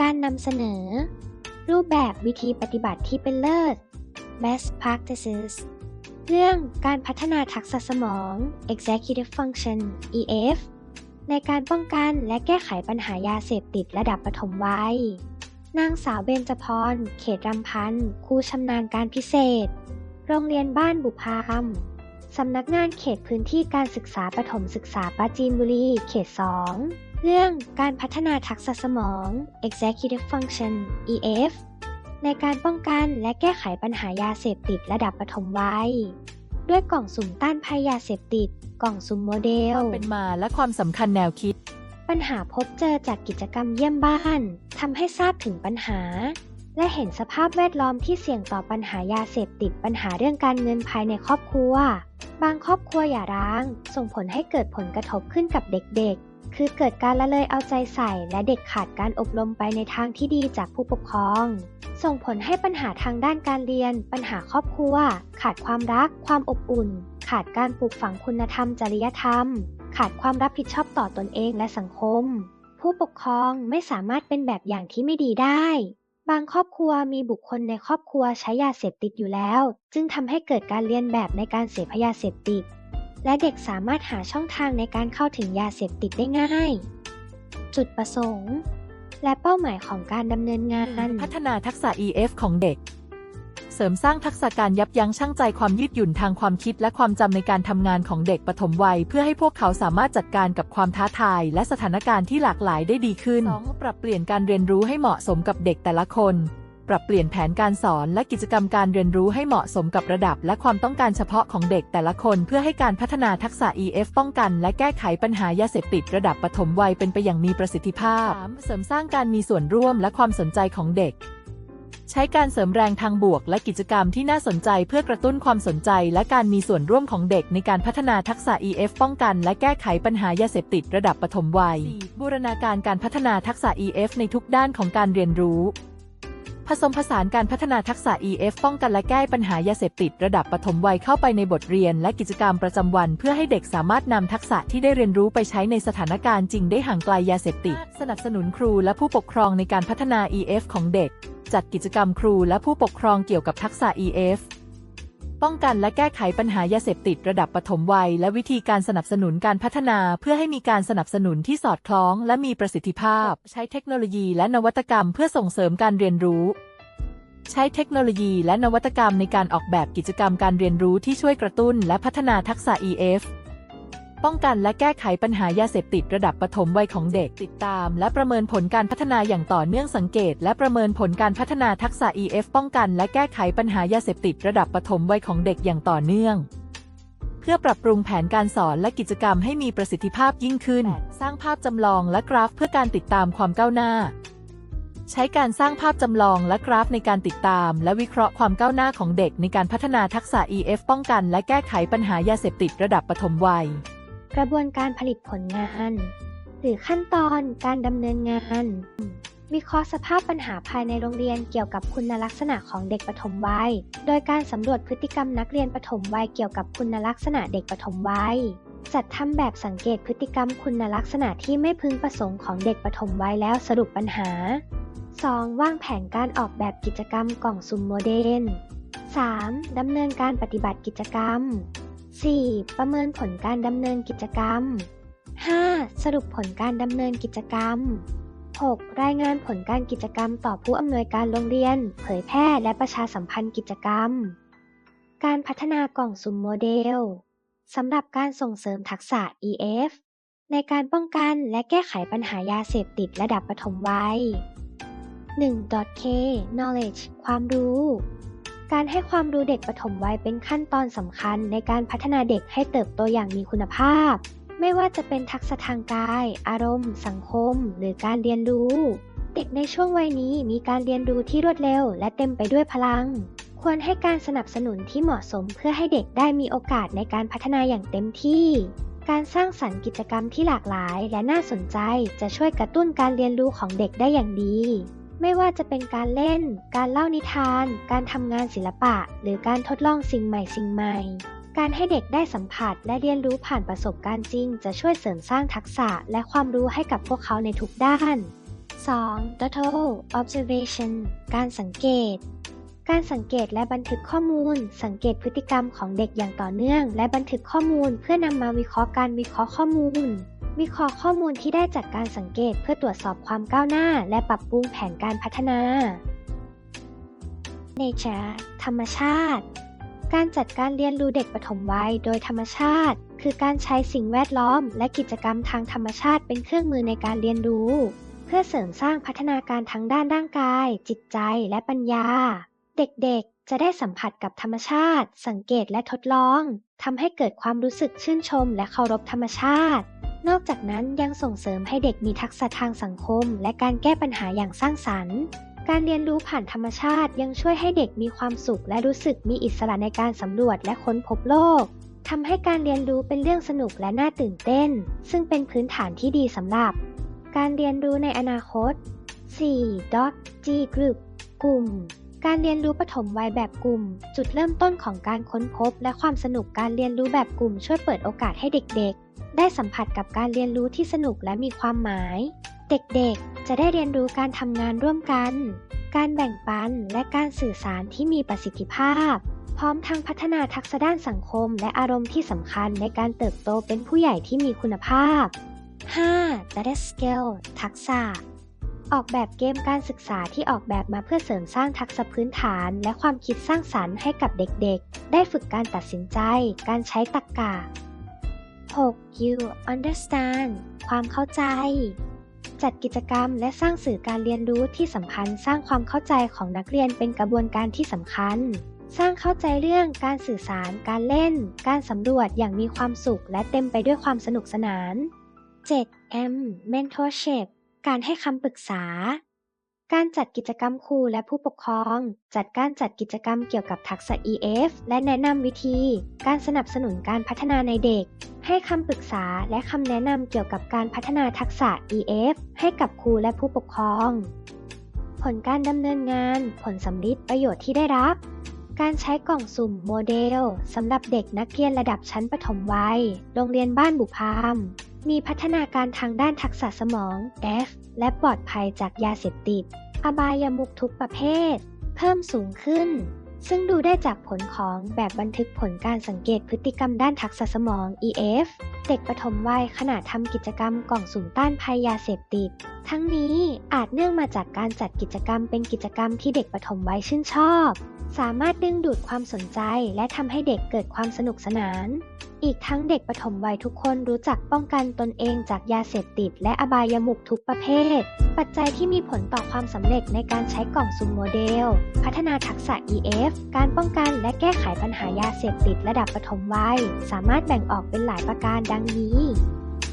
การนำเสนอ รูปแบบวิธีปฏิบัติที่เป็นเลิศ best practices เรื่องการพัฒนาทักษะสมอง executive function EF ในการป้องกันและแก้ไขปัญหายาเสพติดระดับปฐมวัย นางสาวเบญจพร เขตรำพันธ์ครูชำนาญการพิเศษ โรงเรียนบ้านบุพามสำนักงานเขตพื้นที่การศึกษาปฐมศึกษาปราจีนบุรี เขต 2 เรื่องการพัฒนาทักษะสมอง executive function EF ในการป้องกันและแก้ไขปัญหายาเสพติดระดับปฐมวัย ด้วยกล่องสุ่มต้านภัยยาเสพติด กล่องสุ่มโมเดลความเป็นมาและความสำคัญแนวคิด ปัญหาพบเจอจากกิจกรรมเยี่ยมบ้านทำให้ทราบถึงปัญหา และเห็นสภาพแวดล้อมที่เสี่ยงต่อปัญหายาเสพติดปัญหาเรื่องการเงินภายในครอบครัว บางครอบครัวอย่าร้าง ส่งผลให้เกิดผลกระทบขึ้นกับเด็กๆ คือเกิดการละเลยเอาใจใส่และเด็กขาดการอบรมไปในทางที่ดีจากผู้ปกครอง ส่งผลให้ปัญหาทางด้านการเรียน ปัญหาครอบครัว ขาดความรัก ความอบอุ่น ขาดการปลูกฝังคุณธรรมจริยธรรม ขาดความรับผิดชอบต่อตนเองและสังคม ผู้ปกครองไม่สามารถเป็นแบบอย่างที่ไม่ดีได้ บางครอบครัวมีบุคคลในครอบครัวใช้ยาเสพติดอยู่แล้ว จึงทำให้เกิดการเรียนแบบในการเสพยาเสพติด และเด็กสามารถหาช่องทางในการเข้าถึงยาเสพติดได้ง่าย จุดประสงค์ และเป้าหมายของการดำเนินงาน พัฒนาทักษะ EF ของเด็ก เสริมสร้างทักษะการยับยั้งชั่งใจความยืดหยุ่นทางความคิดและความจำในการทำงานของเด็กปฐมวัย เพื่อให้พวกเขาสามารถจัดการกับความท้าทาย และสถานการณ์ที่หลากหลายได้ดีขึ้น 2. ปรับเปลี่ยนการเรียนรู้ให้เหมาะสมกับเด็กแต่ละคน ปรับเปลี่ยนแผนการสอนและกิจกรรมการเรียนรู้ให้เหมาะสมกับระดับและความต้องการเฉพาะของเด็กแต่ละคนเพื่อให้การพัฒนาทักษะ EF ป้องกัน และแก้ไขปัญหายาเสพติดระดับปฐมวัยเป็นไปอย่างมีประสิทธิภาพ เสริมสร้างการมีส่วนร่วมและความสนใจของเด็ก ใช้การเสริมแรงทางบวก และกิจกรรมที่น่าสนใจเพื่อกระตุ้นความสนใจ และการมีส่วนร่วมของเด็กในการพัฒนาทักษะ EF ป้องกัน และแก้ไขปัญหายาเสพติดระดับปฐมวัยบูรณาการการพัฒนาทักษะ EF ในทุกด้านของการเรียนรู้ ผสมผสานการพัฒนาทักษะ EF ป้องกันและแก้ปัญหายาเสพติดระดับปฐมวัยเข้าไปในบทเรียน และกิจกรรมประจำวัน เพื่อให้เด็กสามารถนำทักษะที่ได้เรียนรู้ไปใช้ในสถานการณ์จริงได้ห่างไกลยาเสพติด สนับสนุนครูและผู้ปกครองในการพัฒนา EF ของเด็ก จัดกิจกรรมครูและผู้ปกครองเกี่ยวกับทักษะ EF ป้องกันและแก้ไขปัญหายาเสพติดระดับปฐมวัย และวิธีการสนับสนุนการพัฒนาเพื่อให้มีการสนับสนุนที่สอดคล้อง และมีประสิทธิภาพ ใช้เทคโนโลยีและนวัตกรรมเพื่อส่งเสริมการเรียนรู้ ใช้เทคโนโลยีและนวัตกรรมในการออกแบบกิจกรรมการเรียนรู้ที่ช่วยกระตุ้น และพัฒนาทักษะ EF ป้องกันและแก้ไขปัญหายาเสพติดระดับปฐมวัยของเด็กติดตาม และประเมินผลการพัฒนาอย่างต่อเนื่องสังเกต และประเมินผลการพัฒนาทักษะ EF ป้องกัน และแก้ไขปัญหายาเสพติดระดับปฐมวัยของเด็กอย่างต่อเนื่อง เพื่อปรับปรุงแผนการสอนและกิจกรรมให้มีประสิทธิภาพยิ่งขึ้น สร้างภาพจำลองและกราฟเพื่อการติดตามความก้าวหน้า ใช้การสร้างภาพจำลองและกราฟในการติดตาม และวิเคราะห์ความก้าวหน้าของเด็กในการพัฒนาทักษะ EF ป้องกัน และแก้ไขปัญหายาเสพติดระดับปฐมวัย กระบวนการผลิตผลงาน หรือขั้นตอนการดำเนินงาน วิเคราะห์สภาพปัญหาภายในโรงเรียนเกี่ยวกับคุณลักษณะของเด็กปฐมวัย โดยการสำรวจพฤติกรรมนักเรียนปฐมวัยเกี่ยวกับคุณลักษณะเด็กปฐมวัย จัดทำแบบสังเกตพฤติกรรมคุณลักษณะที่ไม่พึงประสงค์ของเด็กปฐมวัยแล้วสรุปปัญหา 2. วางแผนการออกแบบกิจกรรมกล่องสุ่มโมเดล 3. ดำเนินการปฏิบัติกิจกรรม 4. ประเมินผลการดำเนินกิจกรรม 5. สรุปผลการดำเนินกิจกรรม 6. รายงานผลการกิจกรรมต่อผู้อำนวยการโรงเรียน เผยแพร่และประชาสัมพันธ์กิจกรรม การพัฒนากล่องสุ่มโมเดลสำหรับการส่งเสริมทักษะ EF ในการป้องกันและแก้ไขปัญหายาเสพติดระดับปฐมวัย 1.k knowledge ความรู้ การให้ความรู้เด็กปฐมวัยเป็นขั้นตอนสำคัญในการพัฒนาเด็กให้เติบโตอย่างมีคุณภาพ ไม่ว่าจะเป็นทักษะทางกาย อารมณ์ สังคม หรือการเรียนรู้ เด็กในช่วงวัยนี้มีการเรียนรู้ที่รวดเร็ว และเต็มไปด้วยพลัง ควรให้การสนับสนุนที่เหมาะสมเพื่อให้เด็กได้มีโอกาสในการพัฒนาอย่างเต็มที่ การสร้างสรรค์กิจกรรมที่หลากหลาย และน่าสนใจจะช่วยกระตุ้นการเรียนรู้ของเด็กได้อย่างดี ไม่ว่าจะเป็นการเล่น การเล่านิทาน การทำงานศิลปะ หรือการทดลองสิ่งใหม่สิ่งใหม่ การให้เด็กได้สัมผัสและเรียนรู้ผ่านประสบการณ์จริง จะช่วยเสริมสร้างทักษะและความรู้ให้กับพวกเขาในทุกด้าน 2. Data observation การสังเกต การสังเกตและบันทึกข้อมูล สังเกตพฤติกรรมของเด็กอย่างต่อเนื่อง และบันทึกข้อมูลเพื่อนำมาวิเคราะห์การวิเคราะห์ข้อมูล วิเคราะห์ข้อมูลที่ได้จากการสังเกตเพื่อตรวจสอบความก้าวหน้า และปรับปรุงแผนการพัฒนา Nature ธรรมชาติ การจัดการเรียนรู้เด็กปฐมวัยโดยธรรมชาติ คือการใช้สิ่งแวดล้อม และกิจกรรมทางธรรมชาติเป็นเครื่องมือในการเรียนรู้ เพื่อเสริมสร้างพัฒนาการทั้งด้านร่างกาย จิตใจและปัญญา เด็กๆ จะได้สัมผัสกับธรรมชาติ สังเกตและทดลองทำให้เกิดความรู้สึกชื่นชม และเคารพธรรมชาติ นอกจากนั้นยังส่งเสริมให้เด็กมีทักษะทางสังคม และการแก้ปัญหาอย่างสร้างสรรค์ การเรียนรู้ผ่านธรรมชาติยังช่วยให้เด็กมีความสุข และรู้สึกมีอิสระในการสำรวจและค้นพบโลกทำให้การเรียนรู้เป็นเรื่องสนุกและน่าตื่นเต้น ซึ่งเป็นพื้นฐานที่ดีสำหรับ การเรียนรู้ในอนาคต 4. G Group กลุ่ม การเรียนรู้ปฐมวัยแบบกลุ่ม จุดเริ่มต้นของการค้นพบ และความสนุกการเรียนรู้แบบกลุ่มช่วยเปิดโอกาสให้เด็กๆ ได้สัมผัสกับการเรียนรู้ที่สนุกและมีความหมาย เด็กๆ จะได้เรียนรู้การทำงานร่วมกัน การแบ่งปันและการสื่อสารที่มีประสิทธิภาพ พร้อมทั้งพัฒนาทักษะด้านสังคม และอารมณ์ที่สำคัญในการเติบโตเป็นผู้ใหญ่ที่มีคุณภาพ 5. Data Skill ทักษะ ออกแบบเกมการศึกษาที่ออกแบบมาเพื่อเสริมสร้างทักษะพื้นฐาน และความคิดสร้างสรรค์ให้กับเด็กๆ ได้ฝึกการตัดสินใจ การใช้ตรรกะ 6. You understand ความเข้าใจ จัดกิจกรรมและสร้างสื่อการเรียนรู้ที่สัมพันธ์สร้างความเข้าใจของนักเรียนเป็นกระบวนการที่สำคัญ สร้างเข้าใจเรื่องการสื่อสาร การเล่น การสำรวจอย่างมีความสุข และเต็มไปด้วยความสนุกสนาน 7. M Mentorship การให้คำปรึกษา การจัดกิจกรรมครูและผู้ปกครอง จัดการจัดกิจกรรมเกี่ยวกับทักษะ EF และแนะนำวิธี การสนับสนุนการพัฒนาในเด็ก ให้คำปรึกษาและคำแนะนำเกี่ยวกับการพัฒนาทักษะ EF ให้กับครูและผู้ปกครอง ผลการดำเนินงาน ผลสำลิดประโยชน์ที่ได้รับ การใช้กล่องสุ่มโมเดลสำหรับเด็กนักเรียนระดับชั้นประถมวัย โรงเรียนบ้านบุพาม มีพัฒนาการทางด้านทักษะสมอง F และปลอดภัยจากยาเสพติด อบายามุกทุกประเภท เพิ่มสูงขึ้น ซึ่งดูได้จากผลของแบบบันทึกผลการสังเกตพฤติกรรมด้านทักษะสมอง EF เด็กปฐมวัยขณะทำกิจกรรมกล่องสุ่มต้านภัยยาเสพติด ทั้งนี้อาจเนื่องมาจากการจัดกิจกรรมเป็นกิจกรรมที่เด็กปฐมวัยชื่นชอบ สามารถดึงดูดความสนใจและทำให้เด็กเกิดความสนุกสนาน อีกทั้งเด็กปฐมวัยทุกคนรู้จักป้องกันตนเองจากยาเสพติด และอบายามุขทุกประเภท ปัจจัยที่มีผลต่อความสำเร็จในการใช้กล่องสุ่มโมเดล พัฒนาทักษะ EF การป้องกันและแก้ไขปัญหายาเสพติดระดับปฐมวัย สามารถแบ่งออกเป็นหลายประการดังนี้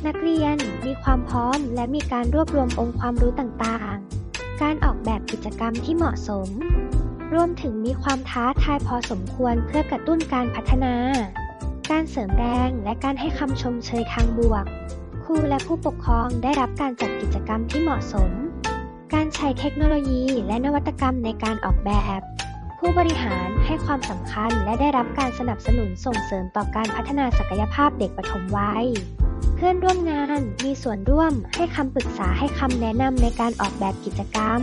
นักเรียนมีความพร้อมและมีการรวบรวมองค์ความรู้ต่างๆ การออกแบบกิจกรรมที่เหมาะสม รวมถึงมีความท้าทายพอสมควรเพื่อกระตุ้นการพัฒนา การเสริมแรงและการให้คำชมเชยทางบวก ครูและผู้ปกครองได้รับการจัดกิจกรรมที่เหมาะสม การใช้เทคโนโลยีและนวัตกรรมในการออกแบบ ผู้บริหารให้ความสำคัญและได้รับการสนับสนุนส่งเสริมต่อการพัฒนาศักยภาพเด็กปฐมวัย พื่อนร่วมงานมีส่วนร่วมให้คำปรึกษาให้คำแนะนำในการออกแบบกิจกรรม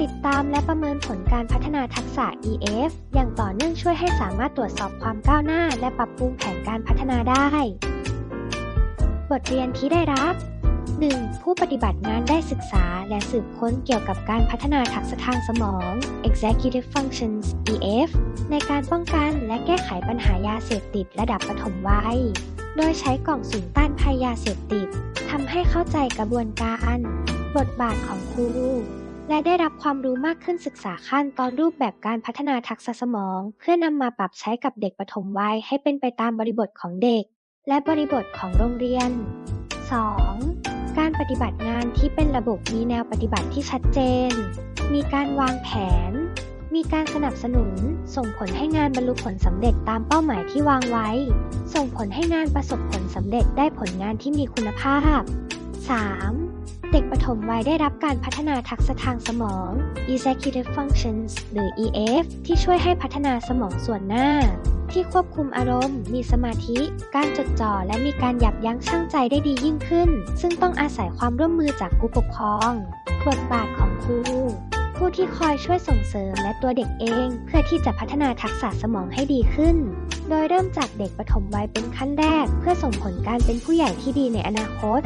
ติดตามและประเมินผลการพัฒนาทักษะ EF อย่างต่อเนื่องช่วยให้สามารถตรวจสอบความก้าวหน้า และปรับปรุงแผนการพัฒนาได้ บทเรียนที่ได้รับ 1. ผู้ปฏิบัติงานได้ศึกษาและสืบค้นเกี่ยวกับการพัฒนาทักษะทางสมอง Executive Functions EF ในการป้องกันและแก้ไขปัญหายาเสพติดระดับปฐมวัย โดยใช้กล่องสุ่มต้านภัยยาเสพติดทำให้เข้าใจกระบวนการบทบาทของครูและได้รับความรู้มากขึ้นศึกษาขั้นตอนรูปแบบการพัฒนาทักษะสมอง เพื่อนำมาปรับใช้กับเด็กปฐมวัยให้เป็นไปตามบริบทของเด็ก และบริบทของโรงเรียน 2. การปฏิบัติงานที่เป็นระบบมีแนวปฏิบัติที่ชัดเจน มีการวางแผน มีการสนับสนุน ส่งผลให้งานบรรลุผลสำเร็จตามเป้าหมายที่วางไว้ ส่งผลให้งานประสบผลสำเร็จได้ผลงานที่มีคุณภาพ 3. เด็กปฐมวัยได้รับการพัฒนาทักษะทางสมอง Executive Functions หรือ EF ที่ช่วยให้พัฒนาสมองส่วนหน้า ที่ควบคุมอารมณ์ มีสมาธิ การจดจ่อ และมีการหยับยั้งชั่งใจได้ดียิ่งขึ้น ซึ่งต้องอาศัยความร่วมมือจากผู้ปกครอง บทบาทของครู ผู้ที่คอยช่วยส่งเสริมและตัวเด็กเอง เพื่อที่จะพัฒนาทักษะสมองให้ดีขึ้น โดยเริ่มจากเด็กปฐมวัยเป็นขั้นแรก เพื่อส่งผลการเป็นผู้ใหญ่ที่ดีในอนาคต